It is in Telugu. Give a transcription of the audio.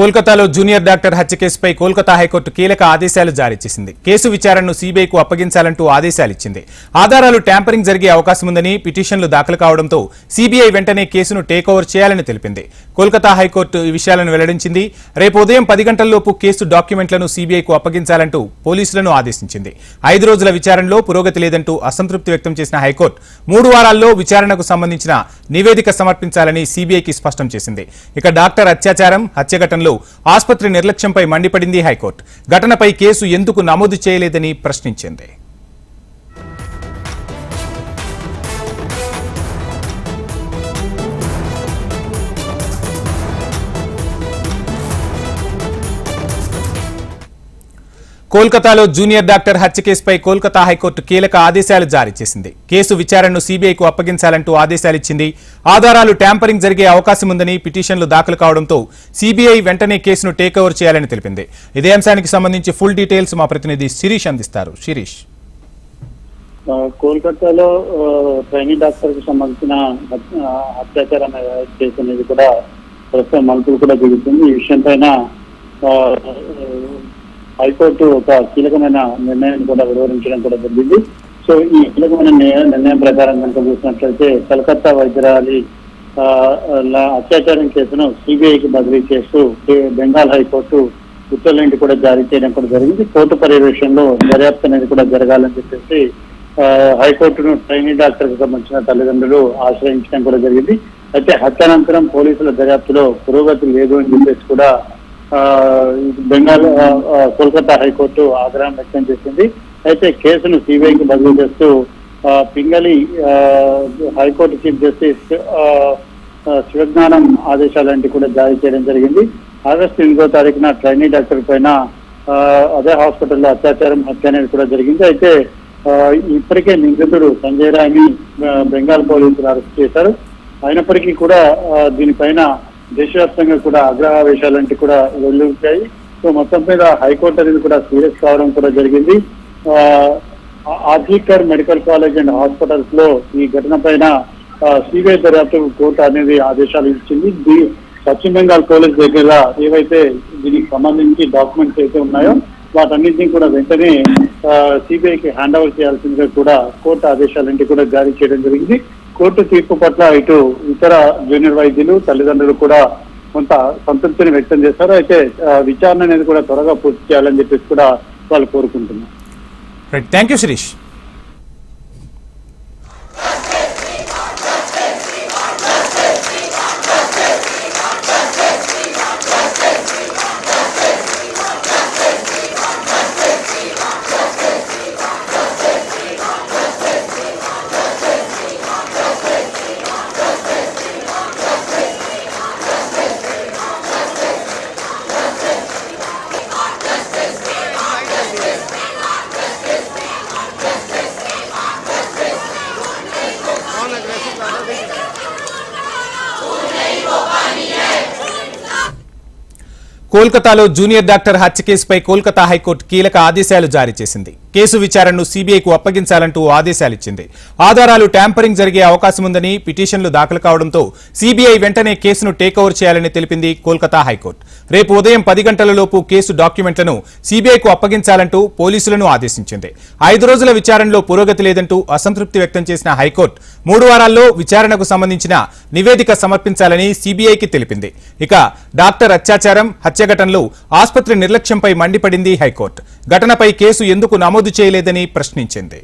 కోల్కతాలో జూనియర్ డాక్టర్ హత్య కేసుపై కోల్కతా హైకోర్టు కీలక ఆదేశాలు జారీ చేసింది. కేసు విచారణను సీబీఐకు అప్పగించాలంటూ ఆదేశాలు ఇచ్చింది. ఆధారాలు ట్యాంపరింగ్ జరిగే అవకాశం ఉందని పిటిషన్లు దాఖలు కావడంతో సీబీఐ వెంటనే కేసును టేక్ ఓవర్ చేయాలని తెలిపింది. కోల్కతా హైకోర్టు ఈ విషయాలను వెల్లడించింది. రేపు ఉదయం పది గంటల్లోపు కేసు డాక్యుమెంట్లను సీబీఐకు అప్పగించాలంటూ పోలీసులను ఆదేశించింది. ఐదు రోజుల విచారణలో పురోగతి లేదంటూ అసంతృప్తి వ్యక్తం చేసిన హైకోర్టు మూడు వారాల్లో విచారణకు సంబంధించిన నివేదిక సమర్పించాలని సీబీఐకి స్పష్టం చేసింది. ఇక డాక్టర్ అత్యాచారం హత్య ఘటనలో ఆసుపత్రి నిర్లక్ష్యంపై మండిపడింది హైకోర్టు. ఘటనపై కేసు ఎందుకు నమోదు చేయలేదని ప్రశ్నించింది. కోల్కతాలో జూనియర్ డాక్టర్ హత్య కేసుపై కోల్కతా హైకోర్టు కీలక ఆదేశాలు జారీ చేసింది. కేసు విచారణను సీబీఐకు అప్పగించాలంటూ ఆదేశాలిచ్చింది ఆధారాలు ట్యాంపరింగ్ జరిగే అవకాశం ఉందని పిటిషన్లు దాఖలు కావడంతో సీబీఐ వెంటనే కేసును టేక్ చేయాలని తెలిపింది. ఇదే అంశానికి సంబంధించి ఫుల్ డీటెయిల్స్ మా ప్రతినిధి శిరీష్ అందిస్తారు. శిరీష్. కోల్కతాలో ఆ, ట్రైనింగ్ డాక్టర్కి సంబంధించిన అత్యాచారం కేసు అనేది కూడా ప్రస్తుతం మలుపులు కూడా జరుగుతుంది ఈ విషయం పైన హైకోర్టు ఒక కీలకమైన నిర్ణయాన్ని కూడా వివరించడం కూడా జరిగింది. సో ఈ కీలకమైన నిర్ణయం నిర్ణయం ప్రకారం కనుక చూసినట్లయితే కలకత్తా వైద్యరాలి అత్యాచారం కేసును సిబిఐకి బదిలీ చేస్తూ బెంగాల్ హైకోర్టు ఉత్తర్వులేంటి కూడా జారీ చేయడం కూడా జరిగింది. కోర్టు పర్యవేక్షణలో దర్యాప్తు అనేది కూడా జరగాలని చెప్పేసి హైకోర్టును ట్రైనింగ్ డాక్టర్కు సంబంధించిన తల్లిదండ్రులు ఆశ్రయించడం కూడా జరిగింది. అయితే హత్యానంతరం పోలీసుల దర్యాప్తులో పురోగతి లేదు అని చెప్పేసి కూడా బెంగాల్ ఆ, కోల్కతా హైకోర్టు ఆగ్రహం వ్యక్తం చేసింది. అయితే కేసును సిబిఐకి బదిలీ చేస్తూ ఆ, పింగళి ఆ, high court chief justice Sivagnanam ఆదేశాలంటే కూడా జారీ చేయడం జరిగింది. ఆగస్టు ఎనిమిదో తారీఖున ట్రైనీ డాక్టర్ పైన ఆ, అదే హాస్పిటల్లో అత్యాచారం హత్య అనేది కూడా జరిగింది. అయితే ఆ, ఇప్పటికే నిందితుడు సంజయ్ రాయ్ని బెంగాల్ పోలీసులు అరెస్ట్ చేశారు. అయినప్పటికీ కూడా దీనిపైన దేశవ్యాప్తంగా కూడా అగ్రహావేశాలంటే కూడా వెల్లువచ్చాయి సో మొత్తం మీద హైకోర్టు అనేది కూడా సీరియస్ కావడం కూడా జరిగింది. ఆర్జీకర్ మెడికల్ కాలేజ్ అండ్ హాస్పిటల్స్లో ఈ ఘటన పైన సిబిఐ దర్యాప్తు కోర్టు అనేది ఆదేశాలు ఇచ్చింది. పశ్చిమ బెంగాల్ పోలీస్ దగ్గర ఏవైతే దీనికి సంబంధించి డాక్యుమెంట్స్ అయితే ఉన్నాయో వాటన్నింటినీ కూడా వెంటనే సిబిఐకి హ్యాండ్ ఓవర్ చేయాల్సిందిగా కూడా కోర్టు ఆదేశాలంటే కూడా జారీ చేయడం జరిగింది. కోర్టు తీర్పు పట్ల ఇటు ఇతర జూనియర్ వైద్యులు తల్లిదండ్రులు కూడా కొంత సంతృప్తిని వ్యక్తం చేశారు. అయితే విచారణ అనేది కూడా త్వరగా పూర్తి చేయాలని చెప్పేసి కూడా వాళ్ళు కోరుకుంటున్నారు. రైట్ థ్యాంక్ యూ శిరీష్ కోల్కతాలో జూనియర్ డాక్టర్ హత్య కేసుపై కోల్కతా హైకోర్టు కీలక ఆదేశాలు జారీ చేసింది. కేసు విచారణను సీబీఐకు అప్పగించాలంటూ ఆదేశాలిచ్చింది. ఆధారాలు ట్యాంపరింగ్ జరిగే అవకాశం ఉందని పిటిషన్లు దాఖలు కావడంతో సీబీఐ వెంటనే కేసును టేక్ చేయాలని తెలిపింది కోల్కతా హైకోర్టు. రేపు ఉదయం పది గంటలలోపు కేసు డాక్యుమెంట్లను సీబీఐకు అప్పగించాలంటూ పోలీసులను ఆదేశించింది. ఐదు రోజుల విచారణలో పురోగతి లేదంటూ అసంతృప్తి వ్యక్తం చేసిన హైకోర్టు మూడు వారాల్లో విచారణకు సంబంధించిన నివేదిక సమర్పించాలని సీబీఐకి తెలిపింది. ఇక డాక్టర్ అత్యాచారం హత్య ఘటనలో ఆసుపత్రి నిర్లక్ష్యంపై మండిపడింది హైకోర్టు. ఘటనపై కేసు ఎందుకు నమోదు చేయలేదని ప్రశ్నించింది.